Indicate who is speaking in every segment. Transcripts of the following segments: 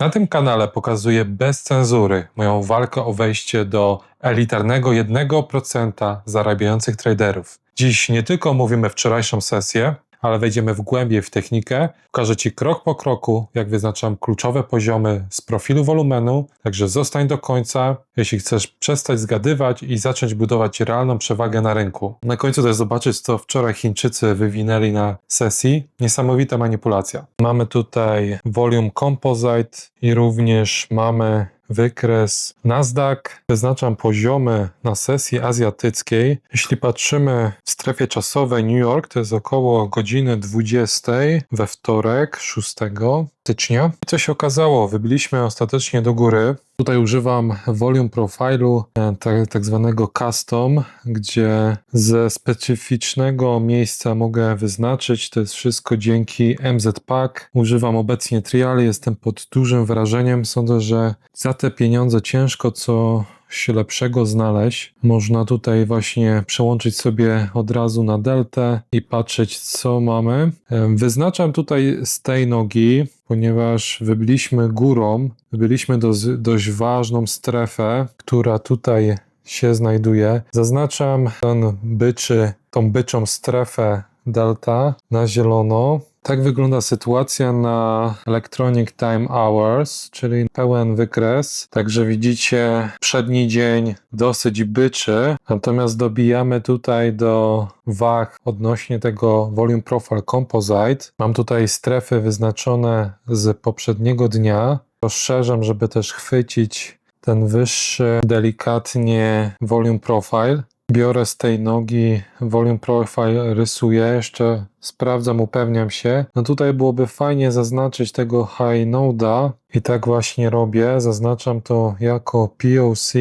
Speaker 1: Na tym kanale pokazuję bez cenzury moją walkę o wejście do elitarnego 1% zarabiających traderów. Dziś nie tylko omówimy wczorajszą sesję, ale wejdziemy w głębiej w technikę. Pokażę Ci krok po kroku, jak wyznaczam kluczowe poziomy z profilu wolumenu, także zostań do końca, jeśli chcesz przestać zgadywać i zacząć budować realną przewagę na rynku. Na końcu też zobaczyć, co wczoraj Chińczycy wywinęli na sesji. Niesamowita manipulacja. Mamy tutaj Volume Composite i również mamy wykres Nasdaq. Wyznaczam poziomy na sesji azjatyckiej. Jeśli patrzymy w strefie czasowej New York, to jest około godziny 20 we wtorek 6 stycznia. I co się okazało? Wybiliśmy ostatecznie do góry. Tutaj używam volume profilu, e, tak, tak zwanego custom, gdzie ze specyficznego miejsca mogę wyznaczyć. To jest wszystko dzięki MZ-Pack. Używam obecnie triali, jestem pod dużym wrażeniem. Sądzę, że za te pieniądze ciężko co się lepszego znaleźć. Można tutaj właśnie przełączyć sobie od razu na deltę i patrzeć, co mamy. Wyznaczam tutaj z tej nogi, ponieważ wybiliśmy górą, wybiliśmy do, dość ważną strefę, która tutaj się znajduje. Zaznaczam ten byczy, tą byczą strefę delta na zielono. Tak wygląda sytuacja na Electronic Time Hours, czyli pełen wykres. Także widzicie przedni dzień dosyć byczy, natomiast dobijamy tutaj do wag odnośnie tego Volume Profile Composite. Mam tutaj strefy wyznaczone z poprzedniego dnia. Rozszerzam, żeby też chwycić ten wyższy, delikatnie Volume Profile. Biorę z tej nogi volume profile, rysuję, jeszcze sprawdzam, upewniam się. No tutaj byłoby fajnie zaznaczyć tego high node'a i tak właśnie robię. Zaznaczam to jako POC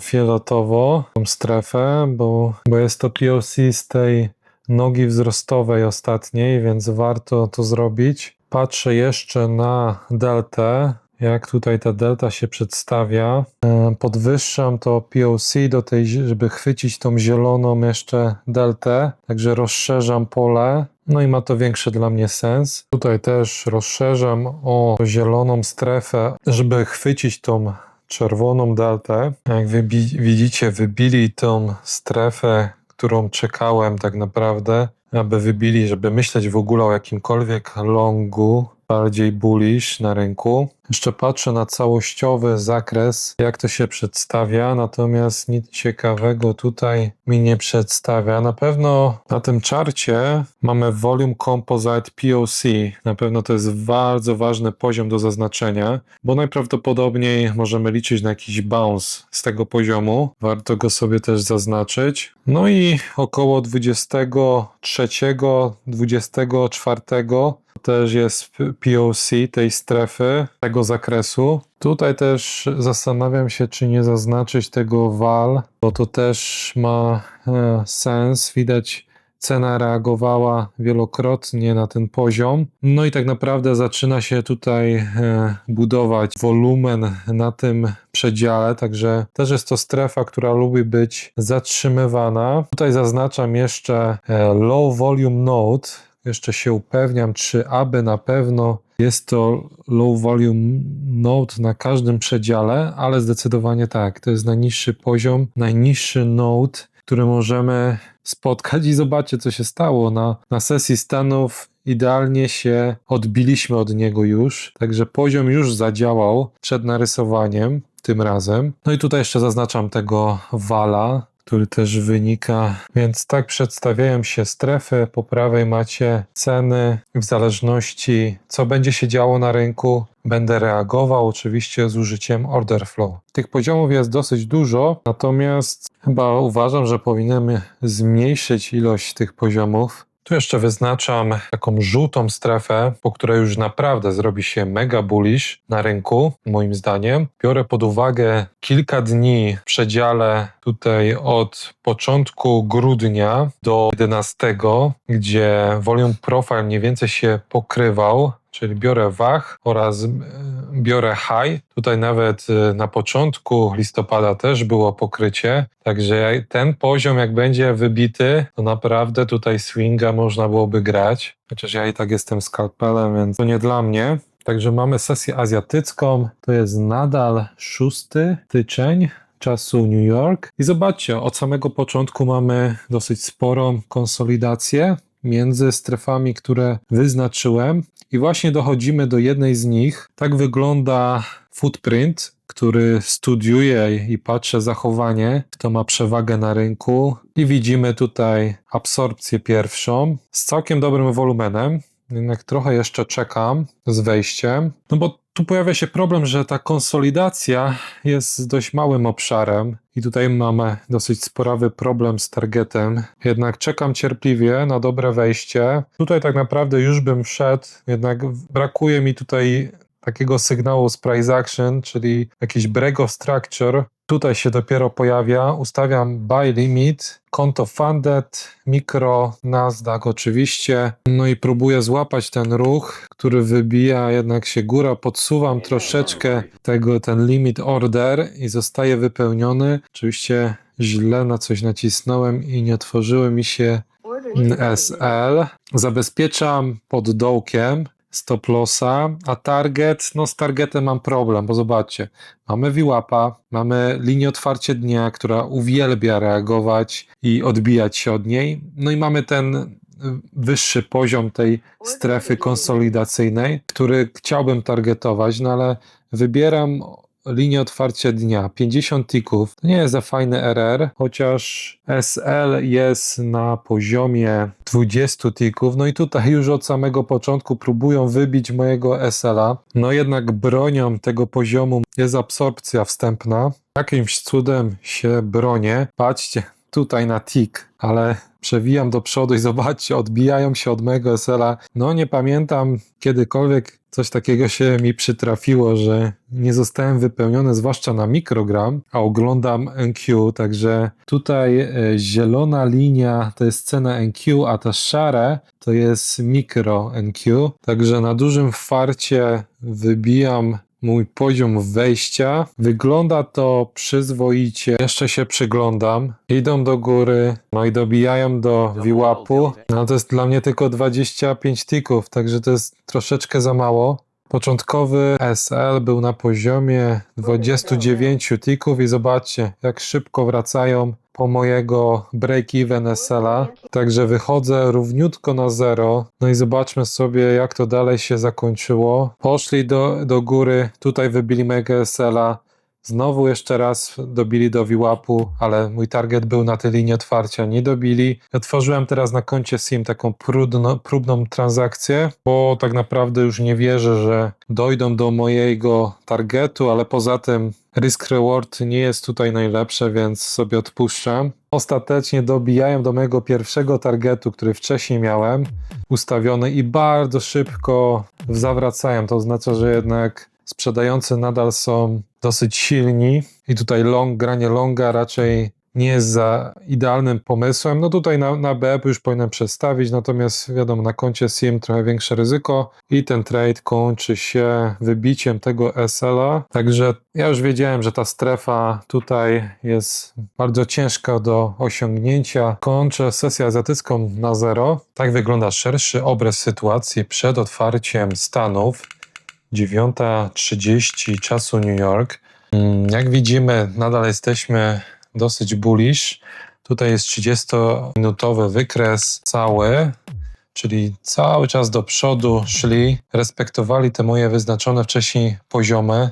Speaker 1: fioletowo, tą strefę, bo, bo jest to POC z tej nogi wzrostowej ostatniej, więc warto to zrobić. Patrzę jeszcze na deltę, jak tutaj ta delta się przedstawia. E, Podwyższam to POC do tej, żeby chwycić tą zieloną jeszcze deltę, także rozszerzam pole. No i ma to większy dla mnie sens. Tutaj też rozszerzam o zieloną strefę, żeby chwycić tą czerwoną deltę. Jak wybi- widzicie, wybili tą strefę, którą czekałem tak naprawdę, aby wybili, żeby myśleć w ogóle o jakimkolwiek longu, bardziej bullish na rynku. Jeszcze patrzę na całościowy zakres, jak to się przedstawia, natomiast nic ciekawego tutaj mi nie przedstawia. Na pewno na tym czarcie mamy Volume Composite POC. Na pewno to jest bardzo ważny poziom do zaznaczenia, bo najprawdopodobniej możemy liczyć na jakiś bounce z tego poziomu. Warto go sobie też zaznaczyć. No i około 23, 24 też jest POC tej strefy, tego zakresu. Tutaj też zastanawiam się, czy nie zaznaczyć tego val, bo to też ma e, sens. Widać, cena reagowała wielokrotnie na ten poziom. No i tak naprawdę zaczyna się tutaj e, budować wolumen na tym przedziale, także też jest to strefa, która lubi być zatrzymywana. Tutaj zaznaczam jeszcze e, low volume node, jeszcze się upewniam, czy aby na pewno jest to low volume node na każdym przedziale, ale zdecydowanie tak. To jest najniższy poziom, najniższy node, który możemy spotkać i zobaczcie, co się stało. Na, na sesji stanów idealnie się odbiliśmy od niego już, także poziom już zadziałał przed narysowaniem tym razem. No i tutaj jeszcze zaznaczam tego wala, który też wynika. Więc tak przedstawiają się strefy. Po prawej macie ceny w zależności co będzie się działo na rynku. Będę reagował oczywiście z użyciem order flow. Tych poziomów jest dosyć dużo, natomiast chyba uważam, że powinienem zmniejszyć ilość tych poziomów. Tu jeszcze wyznaczam taką żółtą strefę, po której już naprawdę zrobi się mega bullish na rynku, moim zdaniem. Biorę pod uwagę kilka dni w przedziale tutaj od początku grudnia do 11, gdzie volume profile mniej więcej się pokrywał, czyli biorę wach oraz e, biorę high. Tutaj nawet e, na początku listopada też było pokrycie, także ten poziom jak będzie wybity, to naprawdę tutaj swinga można byłoby grać. Chociaż ja i tak jestem skalpelem, więc to nie dla mnie. Także mamy sesję azjatycką. To jest nadal 6 styczeń czasu New York. I zobaczcie, od samego początku mamy dosyć sporą konsolidację między strefami, które wyznaczyłem. I właśnie dochodzimy do jednej z nich. Tak wygląda footprint, który studiuje i patrzy zachowanie, kto ma przewagę na rynku. I widzimy tutaj absorpcję pierwszą z całkiem dobrym wolumenem. Jednak trochę jeszcze czekam z wejściem. No bo tu pojawia się problem, że ta konsolidacja jest dość małym obszarem i tutaj mamy dosyć sporawy problem z targetem. Jednak czekam cierpliwie na dobre wejście. Tutaj tak naprawdę już bym wszedł, jednak brakuje mi tutaj takiego sygnału z price action, czyli jakiś break of structure. Tutaj się dopiero pojawia. Ustawiam buy limit, konto funded, mikro, Nasdaq oczywiście. No i próbuję złapać ten ruch, który wybija jednak się góra. Podsuwam troszeczkę tego, ten limit order i zostaje wypełniony. Oczywiście źle na coś nacisnąłem i nie otworzyły mi się SL. Zabezpieczam pod dołkiem stop lossa, a target, no z targetem mam problem, bo zobaczcie, mamy VWAP-a, mamy linię otwarcie dnia, która uwielbia reagować i odbijać się od niej, no i mamy ten wyższy poziom tej strefy konsolidacyjnej, który chciałbym targetować, no ale wybieram linię otwarcia dnia 50 tików. To nie jest za fajny RR, chociaż SL jest na poziomie 20 tików. No i tutaj już od samego początku próbują wybić mojego SL-a. No jednak bronią tego poziomu jest absorpcja wstępna. Jakimś cudem się bronię. Patrzcie, tutaj na tik, ale przewijam do przodu i zobaczcie, odbijają się od mojego SL-a. No nie pamiętam kiedykolwiek coś takiego się mi przytrafiło, że nie zostałem wypełniony, zwłaszcza na mikrogram, a oglądam NQ, także tutaj e, zielona linia to jest cena NQ, a ta szare to jest mikro NQ, także na dużym farcie wybijam mój poziom wejścia. Wygląda to przyzwoicie. Jeszcze się przyglądam. Idą do góry, no i dobijają do VWAP-u. No to jest dla mnie tylko 25 tików, także to jest troszeczkę za mało. Początkowy SL był na poziomie 29 tików i zobaczcie, jak szybko wracają po mojego break-even SL-a. Także wychodzę równiutko na zero. No i zobaczmy sobie, jak to dalej się zakończyło. Poszli do, do góry, tutaj wybili mojego SL-a. Znowu jeszcze raz dobili do VWAP-u, ale mój target był na tej linii otwarcia, nie dobili. Otworzyłem teraz na koncie SIM taką próbno, próbną transakcję, bo tak naprawdę już nie wierzę, że dojdą do mojego targetu, ale poza tym risk reward nie jest tutaj najlepsze, więc sobie odpuszczam. Ostatecznie dobijają do mojego pierwszego targetu, który wcześniej miałem ustawiony i bardzo szybko zawracają. To oznacza, że jednak sprzedający nadal są dosyć silni i tutaj long, granie longa raczej nie jest za idealnym pomysłem. No tutaj na, na BEP już powinienem przestawić, natomiast wiadomo, na koncie SIM trochę większe ryzyko i ten trade kończy się wybiciem tego SL-a. Także ja już wiedziałem, że ta strefa tutaj jest bardzo ciężka do osiągnięcia. Kończę sesję azjatycką na zero. Tak wygląda szerszy obraz sytuacji przed otwarciem Stanów. 9.30 czasu New York. Mm, jak widzimy, nadal jesteśmy dosyć bullish. Tutaj jest 30-minutowy wykres cały, czyli cały czas do przodu szli, respektowali te moje wyznaczone wcześniej poziomy.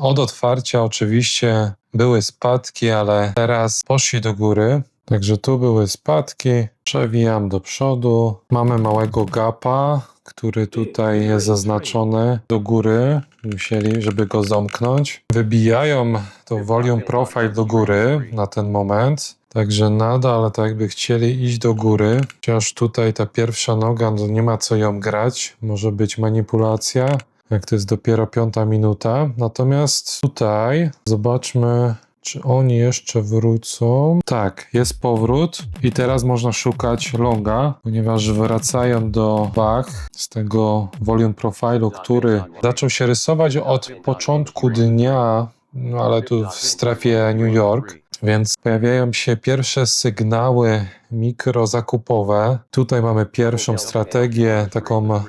Speaker 1: Od otwarcia oczywiście były spadki, ale teraz poszli do góry. Także tu były spadki, przewijam do przodu. Mamy małego gapa, który tutaj jest zaznaczony do góry. Musieli, żeby go zamknąć. Wybijają to volume profile do góry na ten moment. Także nadal tak jakby chcieli iść do góry. Chociaż tutaj ta pierwsza noga, no nie ma co ją grać. Może być manipulacja jak to jest dopiero piąta minuta. Natomiast tutaj zobaczmy, czy oni jeszcze wrócą? Tak, jest powrót i teraz można szukać longa, ponieważ wracają do wach z tego volume profilu, który zaczął się rysować od początku dnia, no ale tu w strefie New York. Więc pojawiają się pierwsze sygnały mikrozakupowe. Tutaj mamy pierwszą strategię, taką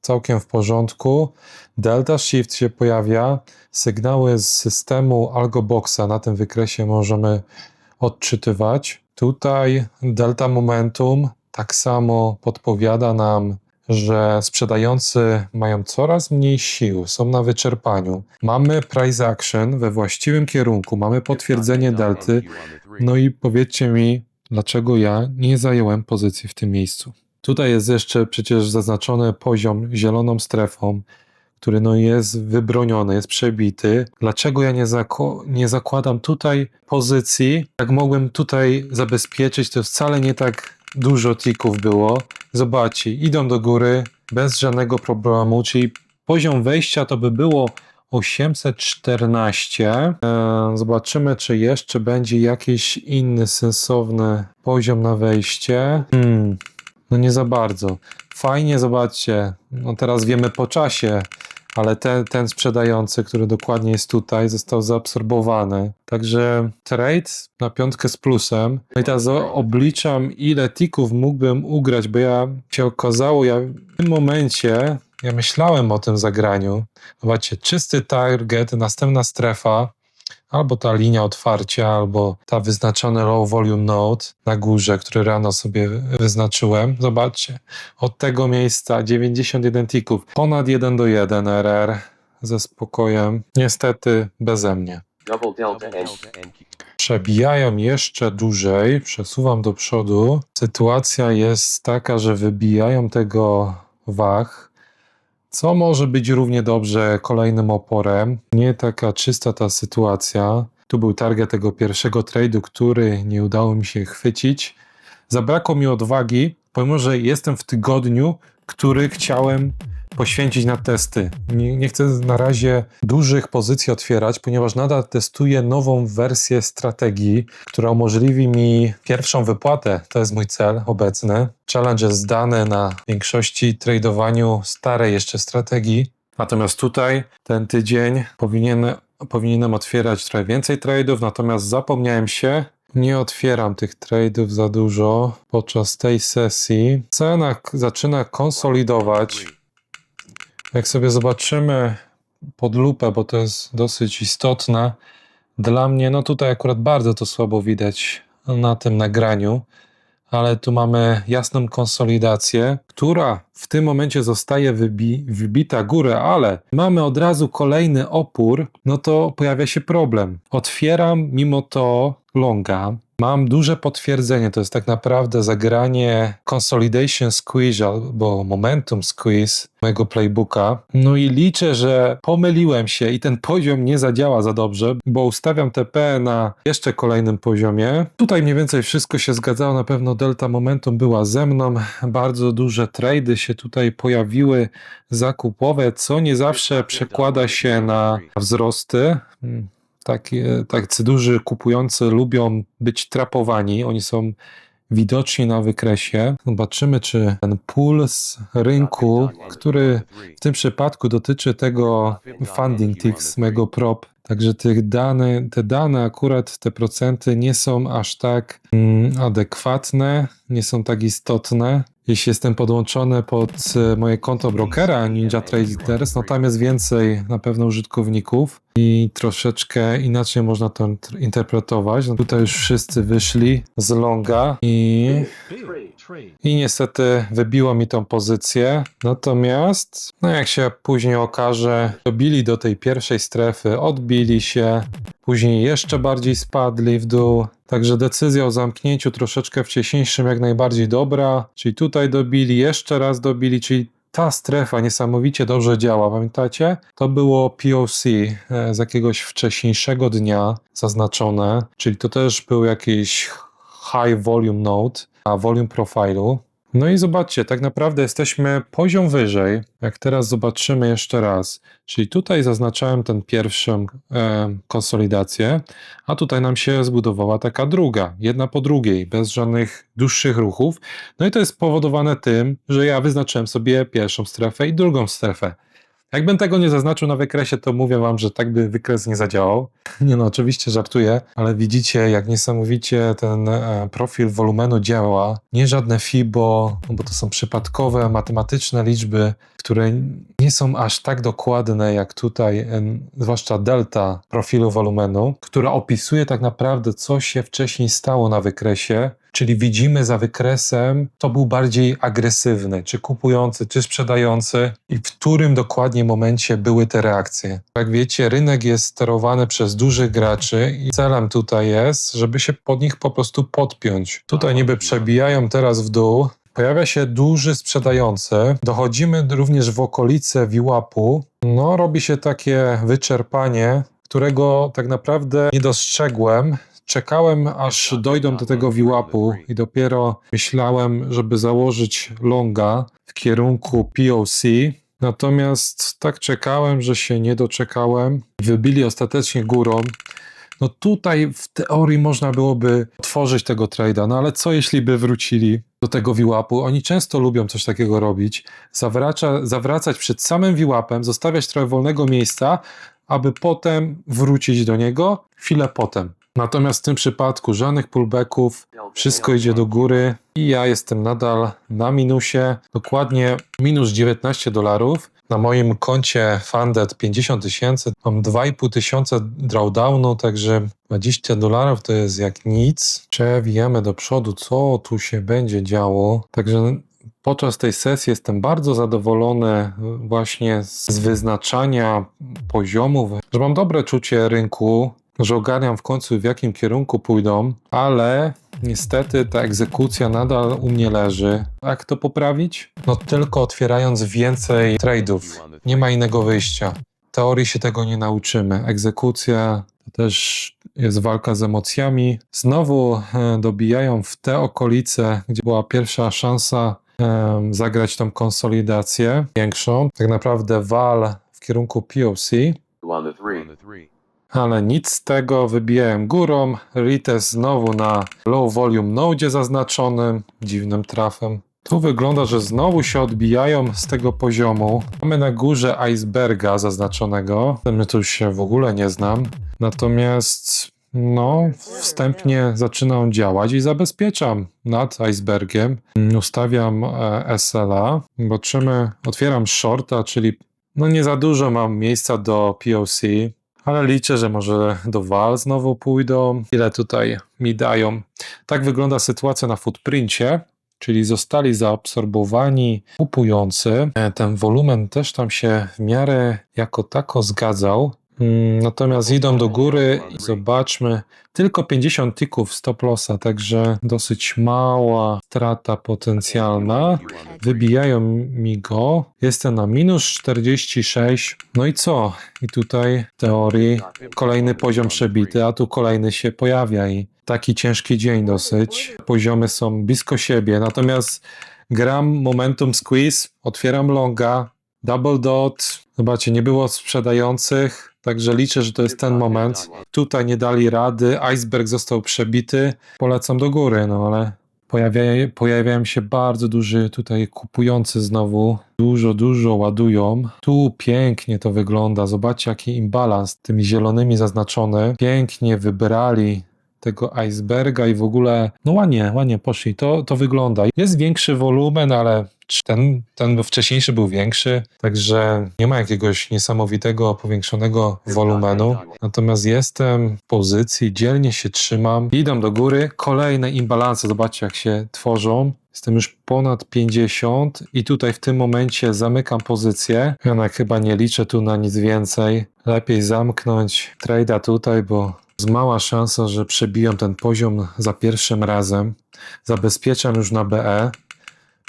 Speaker 1: całkiem w porządku. Delta Shift się pojawia. Sygnały z systemu Algoboxa na tym wykresie możemy odczytywać. Tutaj Delta Momentum tak samo podpowiada nam, że sprzedający mają coraz mniej sił, są na wyczerpaniu. Mamy price action we właściwym kierunku, mamy potwierdzenie delty. No i powiedzcie mi, dlaczego ja nie zająłem pozycji w tym miejscu. Tutaj jest jeszcze przecież zaznaczony poziom zieloną strefą, który no jest wybroniony, jest przebity. Dlaczego ja nie, zako- nie zakładam tutaj pozycji? Jak mogłem tutaj zabezpieczyć, to wcale nie tak dużo tików było. Zobaczcie, idą do góry bez żadnego problemu, czyli poziom wejścia to by było 814. E, zobaczymy, czy jeszcze będzie jakiś inny sensowny poziom na wejście. Hmm, no nie za bardzo. Fajnie, zobaczcie. No teraz wiemy po czasie, ale ten, ten sprzedający, który dokładnie jest tutaj, został zaabsorbowany. Także trade na piątkę z plusem. No i teraz obliczam, ile tików mógłbym ugrać, bo ja się okazało, ja w tym momencie, ja myślałem o tym zagraniu. Zobaczcie, czysty target, następna strefa, albo ta linia otwarcia, albo ta wyznaczona low volume node na górze, który rano sobie wyznaczyłem. Zobaczcie, od tego miejsca 91 tików, ponad 1 do 1 RR ze spokojem. Niestety beze mnie. Przebijają jeszcze dłużej, przesuwam do przodu. Sytuacja jest taka, że wybijają tego wach, co może być równie dobrze kolejnym oporem. Nie taka czysta ta sytuacja. Tu był target tego pierwszego trade'u, który nie udało mi się chwycić. Zabrakło mi odwagi, pomimo że jestem w tygodniu, który chciałem poświęcić na testy. Nie, nie chcę na razie dużych pozycji otwierać, ponieważ nadal testuję nową wersję strategii, która umożliwi mi pierwszą wypłatę. To jest mój cel obecny. Challenge jest zdany na większości tradowaniu starej jeszcze strategii. Natomiast tutaj ten tydzień powinien, powinienem otwierać trochę więcej tradeów, natomiast zapomniałem się, nie otwieram tych trade'ów za dużo podczas tej sesji. Cena zaczyna konsolidować. Jak sobie zobaczymy pod lupę, bo to jest dosyć istotne, dla mnie, no tutaj akurat bardzo to słabo widać na tym nagraniu, ale tu mamy jasną konsolidację, która w tym momencie zostaje wybi wybita górę, ale mamy od razu kolejny opór, no to pojawia się problem. Otwieram mimo to longa. Mam duże potwierdzenie, to jest tak naprawdę zagranie Consolidation Squeeze albo Momentum Squeeze mojego playbooka. No i liczę, że pomyliłem się i ten poziom nie zadziała za dobrze, bo ustawiam TP na jeszcze kolejnym poziomie. Tutaj mniej więcej wszystko się zgadzało, na pewno Delta Momentum była ze mną. Bardzo duże trady się tutaj pojawiły zakupowe, co nie zawsze przekłada się na wzrosty. Takie, tacy duży kupujący lubią być trapowani, oni są widoczni na wykresie. Zobaczymy, czy ten puls rynku, który w tym przypadku dotyczy tego funding ticks, mego prop, także tych dane, te dane akurat, te procenty nie są aż tak mm, adekwatne, nie są tak istotne. Jeśli jestem podłączony pod e, moje konto brokera Ninja Traders, no tam jest więcej na pewno użytkowników i troszeczkę inaczej można to int- interpretować. No tutaj już wszyscy wyszli z longa i, i niestety wybiło mi tą pozycję. Natomiast, no jak się później okaże, dobili do tej pierwszej strefy, odbili się, później jeszcze bardziej spadli w dół. Także decyzja o zamknięciu troszeczkę wcześniejszym jak najbardziej dobra. Czyli tutaj dobili, jeszcze raz dobili, czyli ta strefa niesamowicie dobrze działa. Pamiętacie? To było POC e, z jakiegoś wcześniejszego dnia zaznaczone, czyli to też był jakiś high volume node na volume profilu. No i zobaczcie, tak naprawdę jesteśmy poziom wyżej. Jak teraz zobaczymy jeszcze raz, czyli tutaj zaznaczałem tę pierwszą e, konsolidację, a tutaj nam się zbudowała taka druga, jedna po drugiej, bez żadnych dłuższych ruchów. No i to jest spowodowane tym, że ja wyznaczyłem sobie pierwszą strefę i drugą strefę. Jakbym tego nie zaznaczył na wykresie, to mówię wam, że tak by wykres nie zadziałał. Nie no, oczywiście żartuję, ale widzicie, jak niesamowicie ten e, profil wolumenu działa. Nie żadne FIBO, bo to są przypadkowe, matematyczne liczby. Które nie są aż tak dokładne jak tutaj, zwłaszcza delta profilu wolumenu, która opisuje tak naprawdę, co się wcześniej stało na wykresie. Czyli widzimy za wykresem, to był bardziej agresywny, czy kupujący, czy sprzedający, i w którym dokładnie momencie były te reakcje. Jak wiecie, rynek jest sterowany przez dużych graczy i celem tutaj jest, żeby się pod nich po prostu podpiąć. Tutaj niby przebijają teraz w dół, Pojawia się duży sprzedający. Dochodzimy również w okolice VWAP-u. No, robi się takie wyczerpanie, którego tak naprawdę nie dostrzegłem. Czekałem, aż dojdą do tego VWAP-u i dopiero myślałem, żeby założyć longa w kierunku POC. Natomiast tak czekałem, że się nie doczekałem. Wybili ostatecznie górą. No tutaj w teorii można byłoby tworzyć tego trade'a, no ale co jeśli by wrócili do tego VWAP-u? Oni często lubią coś takiego robić, zawracza, zawracać przed samym VWAP-em, zostawiać trochę wolnego miejsca, aby potem wrócić do niego chwilę potem. Natomiast w tym przypadku żadnych pullbacków, wszystko idzie do góry i ja jestem nadal na minusie, dokładnie minus 19 dolarów. Na moim koncie funded 50 tysięcy, mam 2,5 tysiąca drawdownu, także 20 dolarów to jest jak nic. Przewijamy do przodu, co tu się będzie działo. Także podczas tej sesji jestem bardzo zadowolony właśnie z wyznaczania poziomów, że mam dobre czucie rynku, że ogarniam w końcu w jakim kierunku pójdą, ale niestety ta egzekucja nadal u mnie leży. Jak to poprawić? No tylko otwierając więcej trade'ów. Nie ma innego wyjścia. Teorii się tego nie nauczymy. Egzekucja to też jest walka z emocjami. Znowu e, dobijają w te okolice, gdzie była pierwsza szansa e, zagrać tą konsolidację większą. Tak naprawdę wal w kierunku POC. Ale nic z tego, wybijałem górą, retest znowu na low volume node zaznaczonym, dziwnym trafem. Tu wygląda, że znowu się odbijają z tego poziomu. Mamy na górze iceberga zaznaczonego, ten tu się w ogóle nie znam. Natomiast no, wstępnie zaczyna on działać i zabezpieczam nad icebergiem. Ustawiam e, SLA, zobaczymy, otwieram shorta, czyli no nie za dużo mam miejsca do POC, ale liczę, że może do wal znowu pójdą. Ile tutaj mi dają? Tak wygląda sytuacja na footprincie, czyli zostali zaabsorbowani kupujący. E, Ten wolumen też tam się w miarę jako tako zgadzał. Mm, Natomiast idą do góry i zobaczmy, tylko 50 tików stop lossa, także dosyć mała strata potencjalna. Wybijają mi go. Jestem na minus 46. No i co? I tutaj w teorii kolejny poziom przebity, a tu kolejny się pojawia i taki ciężki dzień dosyć. Poziomy są blisko siebie, natomiast gram momentum squeeze, otwieram longa, double dot. Zobaczcie, nie było sprzedających. Także liczę, że to jest ten moment. Tutaj nie dali rady, iceberg został przebity. Polecam do góry, no ale pojawia, pojawiają się bardzo duży tutaj kupujący znowu. Dużo, dużo ładują. Tu pięknie to wygląda. Zobaczcie, jaki imbalans tymi zielonymi zaznaczony. Pięknie wybrali tego iceberga i w ogóle, no ładnie, ładnie poszli. To, to wygląda. Jest większy wolumen, ale ten, ten wcześniejszy był większy, także nie ma jakiegoś niesamowitego powiększonego wolumenu. Natomiast jestem w pozycji, dzielnie się trzymam. Idą do góry, kolejne imbalanse, zobaczcie jak się tworzą. Jestem już ponad 50 i tutaj w tym momencie zamykam pozycję. Jednak chyba nie liczę tu na nic więcej. Lepiej zamknąć trade'a tutaj, bo jest mała szansa, że przebiją ten poziom za pierwszym razem. Zabezpieczam już na BE.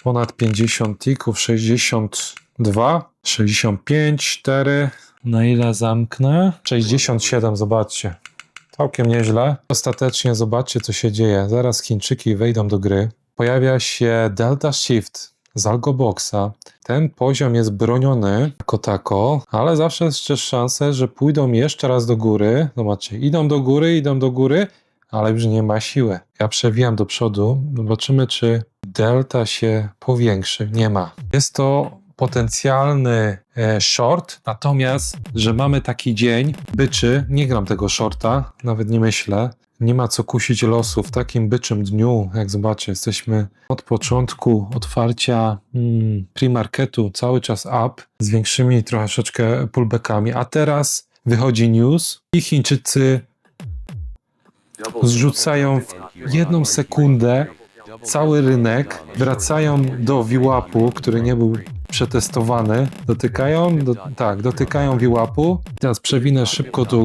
Speaker 1: Ponad 50 tików, 62, 65, 4. Na ile zamknę? 67, zobaczcie. Całkiem nieźle. Ostatecznie zobaczcie, co się dzieje. Zaraz Chińczyki wejdą do gry. Pojawia się Delta Shift z Algoboxa. Ten poziom jest broniony jako tako, ale zawsze jest też szansa, że pójdą jeszcze raz do góry. Zobaczcie, idą do góry, idą do góry, ale już nie ma siły. Ja przewijam do przodu. Zobaczymy, czy delta się powiększy. Nie ma. Jest to potencjalny e, short, natomiast, że mamy taki dzień byczy, nie gram tego shorta, nawet nie myślę. Nie ma co kusić losu w takim byczym dniu, jak zobaczcie, jesteśmy od początku otwarcia mm, pre-marketu cały czas up z większymi troszeczkę pullbackami, a teraz wychodzi news i Chińczycy zrzucają w jedną sekundę cały rynek, wracają do VWAP-u, który nie był przetestowany, dotykają, do, tak, dotykają VWAP-u. Teraz przewinę szybko do,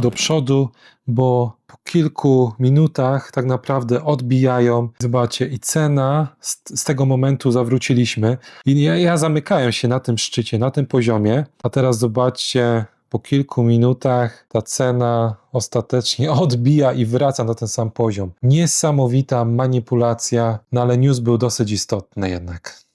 Speaker 1: do przodu, bo po kilku minutach tak naprawdę odbijają. Zobaczcie, i cena z, z tego momentu zawróciliśmy. I ja, ja zamykałem się na tym szczycie, na tym poziomie, a teraz zobaczcie, po kilku minutach ta cena ostatecznie odbija i wraca na ten sam poziom. Niesamowita manipulacja, no ale news był dosyć istotny jednak.